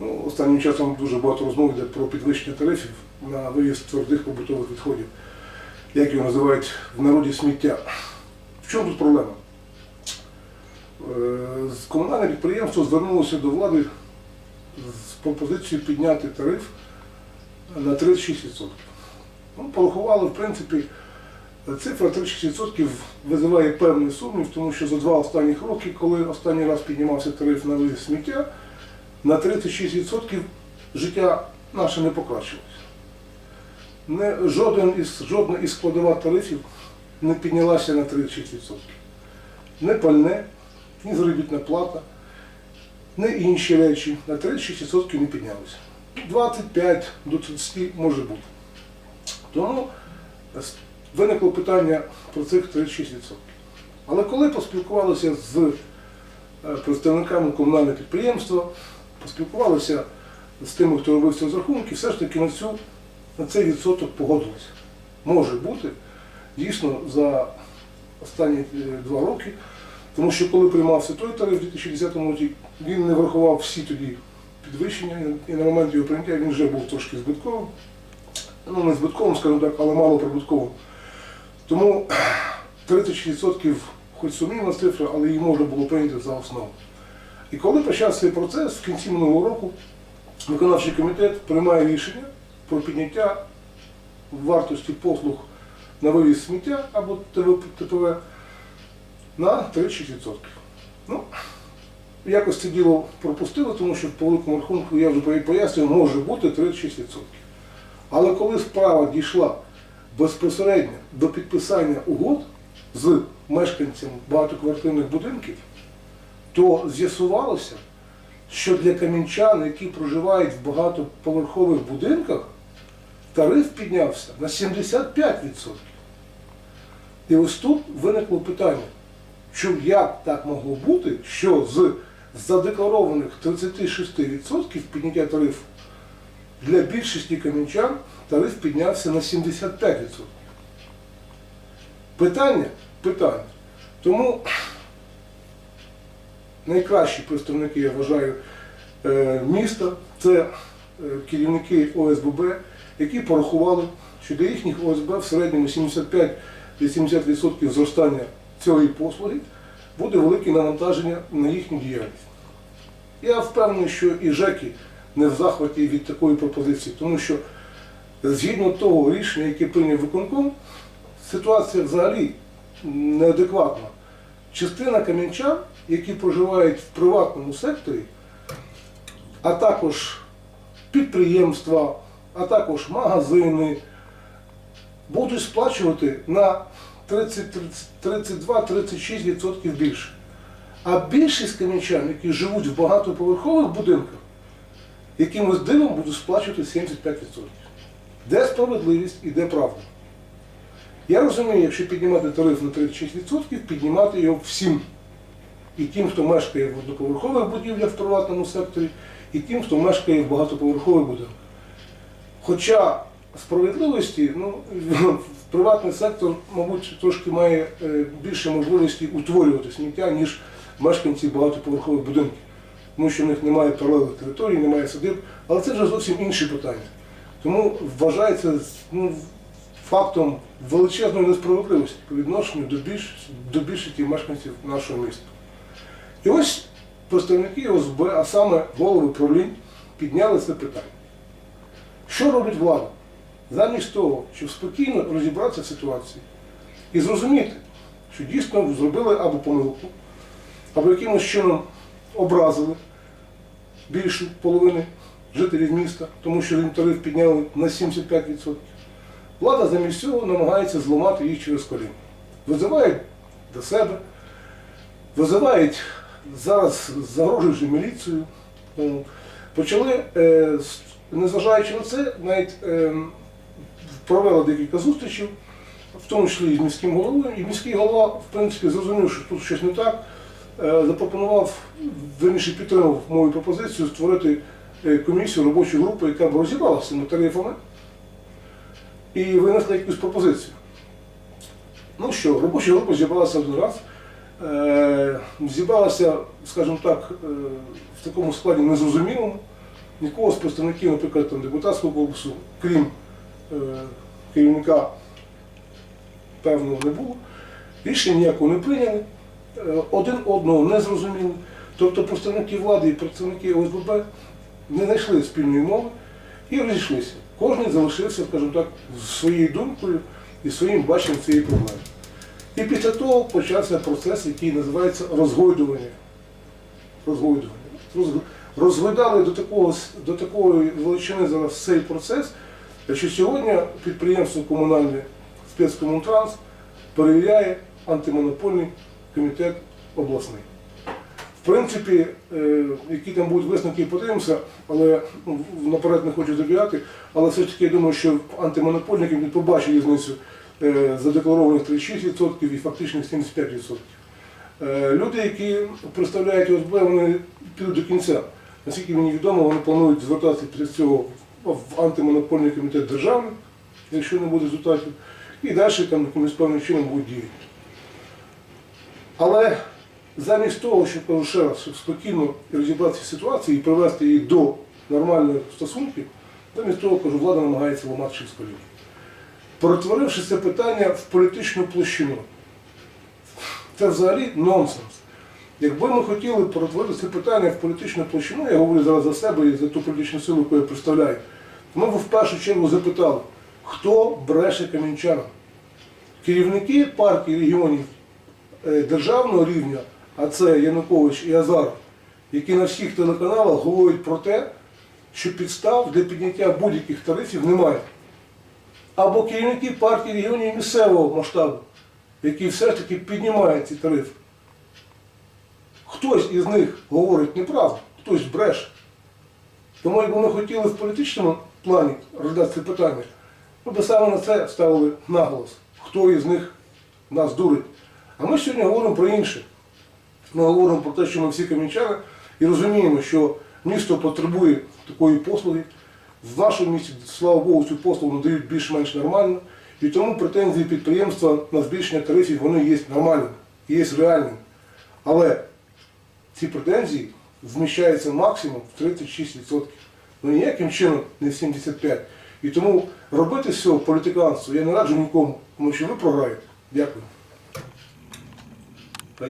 Ну, останнім часом дуже багато розмов йде про підвищення тарифів на вивіз твердих побутових відходів, як його називають в народі сміття. В чому тут проблема? Е, Комунальне підприємство звернулося до влади з пропозицією підняти тариф на 36%. Ну, порахували, в принципі, цифра 36% визиває певний сумнів, тому що за два останніх роки, коли останній раз піднімався тариф на вивіз сміття, на 36% життя наше не покращилось. Не, жоден із, жодна із складова тарифів не піднялася на 36%. Не пальне, ні заробітна плата, не інші речі на 36% не піднялися. 25 до 30 може бути. Тому виникло питання про цих 36%. Але коли поспілкувалися з е, представниками комунального підприємства, поспілкувалися з тими, хто робив ці розрахунки, все ж таки на, цю, на цей відсоток погодилися. Може бути, дійсно, за останні е, два роки, тому що коли приймався той тариф у 2010 році, він не врахував всі тоді підвищення, і на момент його прийняття він вже був трошки збитковим. Ну, не збитковим, скажімо так, але мало прибутковим. Тому 36% хоч сумнівна цифра, але її можна було прийняти за основу. І коли почався процес, в кінці минулого року виконавчий комітет приймає рішення про підняття вартості послуг на вивіз сміття або ТПВ на 36%. Ну, якось це діло пропустили, тому що по великому рахунку, я вже пояснюю, може бути 36%. Але коли справа дійшла безпосередньо до підписання угод з мешканцями багатоквартирних будинків, то з'ясувалося, що для камінчан, які проживають в багатоповерхових будинках, тариф піднявся на 75%. І ось тут виникло питання, що як так могло бути, що з задекларованих 36% підняття тарифу для більшості камінчан тариф піднявся на 75%. Питання? Питання. Тому найкращі представники, я вважаю, е, міста це е, керівники ОСББ, які порахували, що для їхніх ОСБ в середньому 75-80% зростання цієї послуги буде велике навантаження на їхню діяльність. Я впевнений, що і ЖЕКи не в захваті від такої пропозиції, тому що згідно того рішення, яке прийняв виконком, ситуація взагалі неадекватна. Частина кам'янчан, які проживають в приватному секторі, а також підприємства, а також магазини, будуть сплачувати на 32-36% більше. А більшість кам'янчан, які живуть в багатоповерхових будинках, якимось дивом будуть сплачувати 75%. Де справедливість і де правда? Я розумію, якщо піднімати тариф на 36%, піднімати його всім. І тим, хто мешкає в одноповерхових будівлях в приватному секторі, і тим, хто мешкає в багатоповерхових будинках. Хоча справедливості, ну, приватний сектор, мабуть, трошки має е, більше можливості утворювати сміття, ніж мешканці багатоповерхових будинків. Тому що в них немає паралельних територій, немає садиб, але це вже зовсім інші питання. Тому вважається ну, фактом величезної несправедливості по відношенню до, більш, до більшості мешканців нашого міста. І ось представники ОСБ, а саме голови правлінь, підняли це питання. Що робить влада? Замість того, щоб спокійно розібратися в ситуації і зрозуміти, що дійсно зробили або помилку, або якимось чином образили більшу половину жителів міста, тому що їм тариф підняли на 75%. Влада замість цього намагається зламати їх через коліно. Визивають до себе, визивають зараз загрожуючи міліцію. Е, Почали, е, незважаючи на це, навіть е, провели декілька зустрічей, в тому числі і з міським головою. І міський голова, в принципі, зрозумів, що тут щось не так, запропонував, верніше підтримав мою пропозицію створити комісію, робочу групу, яка б розібралася цими тарифами і винесла якусь пропозицію. Ну що, робоча група зібралася один раз. Е, зібралася, скажімо так, е, в такому складі незрозумілому. нікого з представників, наприклад, там, депутатського корпусу, крім е, керівника, певного не було. Рішення ніякого не прийняли, один одного не зрозуміли. Тобто представники влади і представники ОСББ не знайшли спільної мови і розійшлися. Кожен залишився, скажімо так, своєю думкою і своїм баченням цієї проблеми. І після того почався процес, який називається розгойдування. Розгойдування. Розгойдали до такого, до такої величини зараз цей процес, що сьогодні підприємство комунальне спецкомунтранс перевіряє антимонопольний комітет обласний. В принципі, е, які там будуть висновки, подивимося, але ну, наперед не хочу забігати, але все ж таки я думаю, що антимонопольний комітет побачить різницю е, задекларованих 36% і фактичних 75%. Е, Люди, які представляють ОСБ, вони підуть до кінця. Наскільки мені відомо, вони планують звертатися після цього в антимонопольний комітет державний, якщо не буде результатів, і далі там якимось певним чином будуть діяти. Але замість того, щоб ще раз, спокійно розібратися в ситуації і привести її до нормальних стосунків, замість того, кажу, влада намагається ламати щось коліна. Перетворивши це питання в політичну площину. Це взагалі нонсенс. Якби ми хотіли перетворити це питання в політичну площину, я говорю зараз за себе і за ту політичну силу, яку я представляю, то ми б в першу чергу запитали, хто бреше кам'янчанам? Керівники партії регіонів е, державного рівня, а це Янукович і Азаров, які на всіх телеканалах говорять про те, що підстав для підняття будь-яких тарифів немає. Або керівники партії регіонів місцевого масштабу, які все ж таки піднімають ці тарифи. Хтось із них говорить неправду, хтось бреше. Тому якби ми хотіли в політичному плані розглядати це питання, ми б саме на це ставили наголос, хто із них нас дурить. А ми сьогодні говоримо про інше. Ми говоримо про те, що ми всі кам'янчани і розуміємо, що місто потребує такої послуги. В нашому місті, слава Богу, цю послугу надають більш-менш нормально. І тому претензії підприємства на збільшення тарифів вони є нормальними, є реальними. Але ці претензії зміщаються максимум в 36%. Ну ніяким чином не в 75%. І тому робити з цього політиканство я не раджу нікому, тому що ви програєте. Дякую.